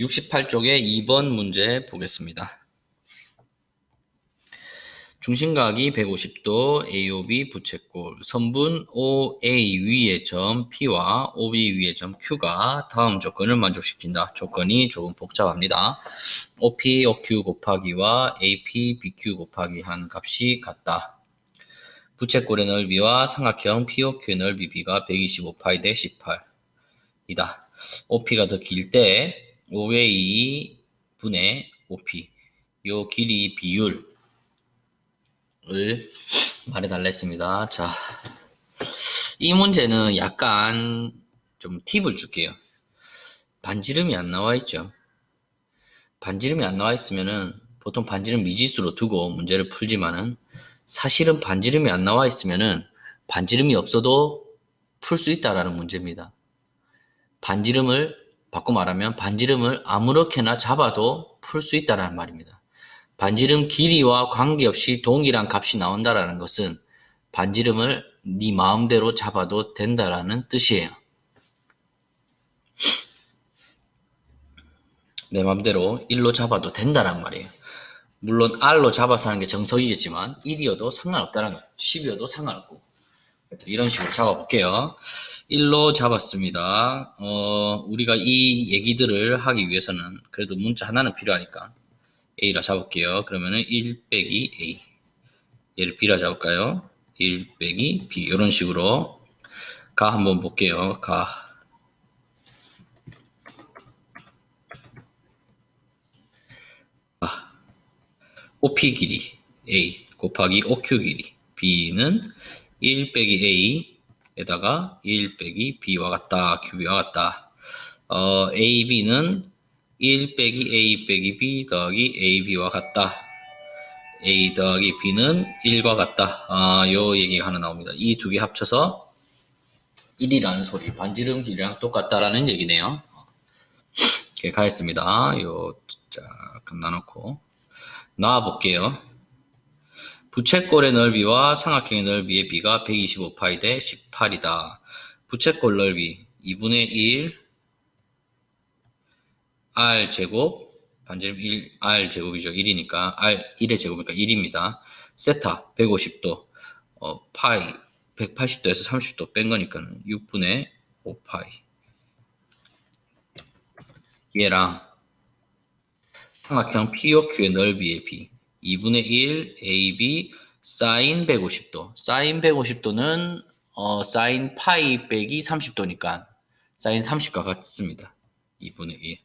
68쪽의 2번 문제 보겠습니다. 중심각이 150도 AOB 부채꼴 선분 OA 위의 점 P와 OB 위의 점 Q가 다음 조건을 만족시킨다. 조건이 조금 복잡합니다. OP, OQ 곱하기와 AP, BQ 곱하기 한 값이 같다. 부채꼴의 넓이와 삼각형 POQ의 넓이 B가 125파이 대 18이다. OP가 더 길 때 OA 분의 OP 요 길이 비율 을 말해달라 했습니다. 자, 이 문제는 약간 좀 팁을 줄게요. 반지름이 안 나와 있죠. 반지름이 안 나와 있으면은 보통 반지름 미지수로 두고 문제를 풀지만은 사실은 반지름이 안 나와 있으면은 반지름이 없어도 풀 수 있다라는 문제입니다. 반지름을 바꿔 말하면 반지름을 아무렇게나 잡아도 풀 수 있다라는 말입니다. 반지름 길이와 관계없이 동일한 값이 나온다라는 것은 반지름을 네 마음대로 잡아도 된다라는 뜻이에요. 내 마음대로 1로 잡아도 된다란 말이에요. 물론 R로 잡아서 하는 게 정석이겠지만 1이어도 상관없다는 거예요. 10이어도 상관없고 이런 식으로 잡아볼게요. 1로 잡았습니다. 어, 우리가 이 얘기들을 하기 위해서는 그래도 문자 하나는 필요하니까 A라 잡을게요. 그러면은 1 빼기 A. 얘를 B라 잡을까요? 1 빼기 B. 이런 식으로 가 한번 볼게요. 가. 아. OP 길이 A 곱하기 OQ 길이 B는 1 빼기 A에다가 1 빼기 B와 같다. QB와 같다. 어, AB는 1 빼기 a 빼기 b 더하기 ab와 같다. a 더하기 b는 1과 같다. 아, 요 얘기가 하나 나옵니다. 이 두 개 합쳐서 1이라는 소리, 반지름 길이랑 똑같다라는 얘기네요. 이렇게 가겠습니다. 요, 자, 나눠놓고. 나와볼게요. 부채꼴의 넓이와 삼각형의 넓이의 비가 125파이 대 18이다. 부채꼴 넓이 2분의 1 r 제곱 반지름 1 r 제곱이죠. 1이니까 r 1의 제곱이니까 1입니다. 세타 150도 어, 파이 180도에서 30도 뺀 거니까 6분의 5파이 얘랑 삼각형 POQ의 넓이의 B 2분의 1 AB 사인 150도 사인 150도는 어, 사인 파이 빼기 30도니까 사인 30과 같습니다. 2분의 1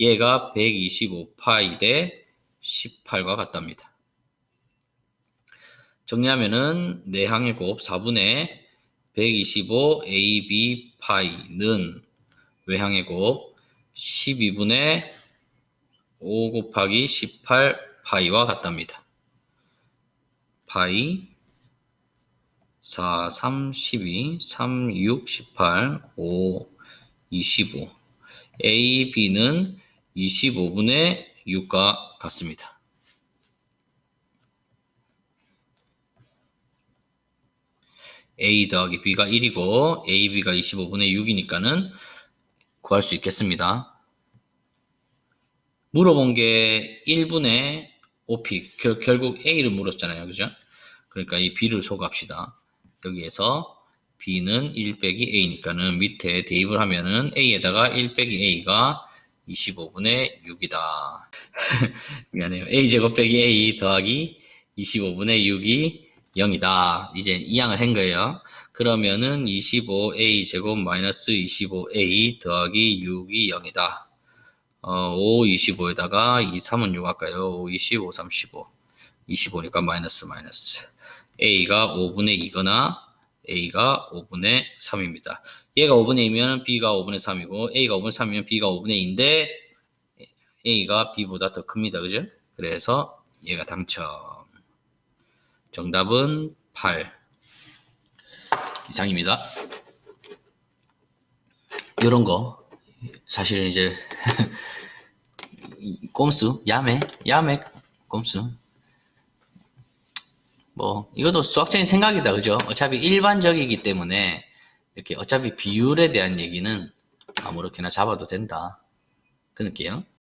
얘가 125 파이 대 18과 같답니다. 정리하면은 내항의 곱 4분의 125 AB 파이는 외항의 곱 12분의 5 곱하기 18 파이와 같답니다. 파이 4, 3, 12, 3, 6, 18, 5, 25 A, B는 25분의 6과 같습니다. A 더하기 B가 1이고 AB가 25분의 6이니까는 구할 수 있겠습니다. 물어본 게 1분의 OP 결, 결국 A를 물었잖아요. 그죠? 그러니까 이 B를 소개합시다. 여기에서 B는 1 빼기 A니까는 밑에 대입을 하면은 A에다가 1 빼기 A가 25분의 6이다. 미안해요. a제곱 빼기 a 더하기 25분의 6이 0이다. 이제 이항을 한 거예요. 그러면은 25a 제곱 마이너스 25a 더하기 6이 0이다. 어, 5, 25에다가 2, 3은 6 할까요? 5, 25, 35. 25니까 마이너스 마이너스. a가 5분의 2거나 a가 5분의 3입니다. 얘가 5분의 2면 b가 5분의 3이고 a가 5분의 3이면 b가 5분의 2인데 a가 b보다 더 큽니다. 그죠? 그래서 얘가 당첨. 정답은 8 이상입니다. 이런 거 사실은 이제 꼼수 야매 야매 꼼수. 뭐 이것도 수학적인 생각이다 그죠? 어차피 일반적이기 때문에 이렇게 어차피 비율에 대한 얘기는 아무렇게나 잡아도 된다. 끊을게요.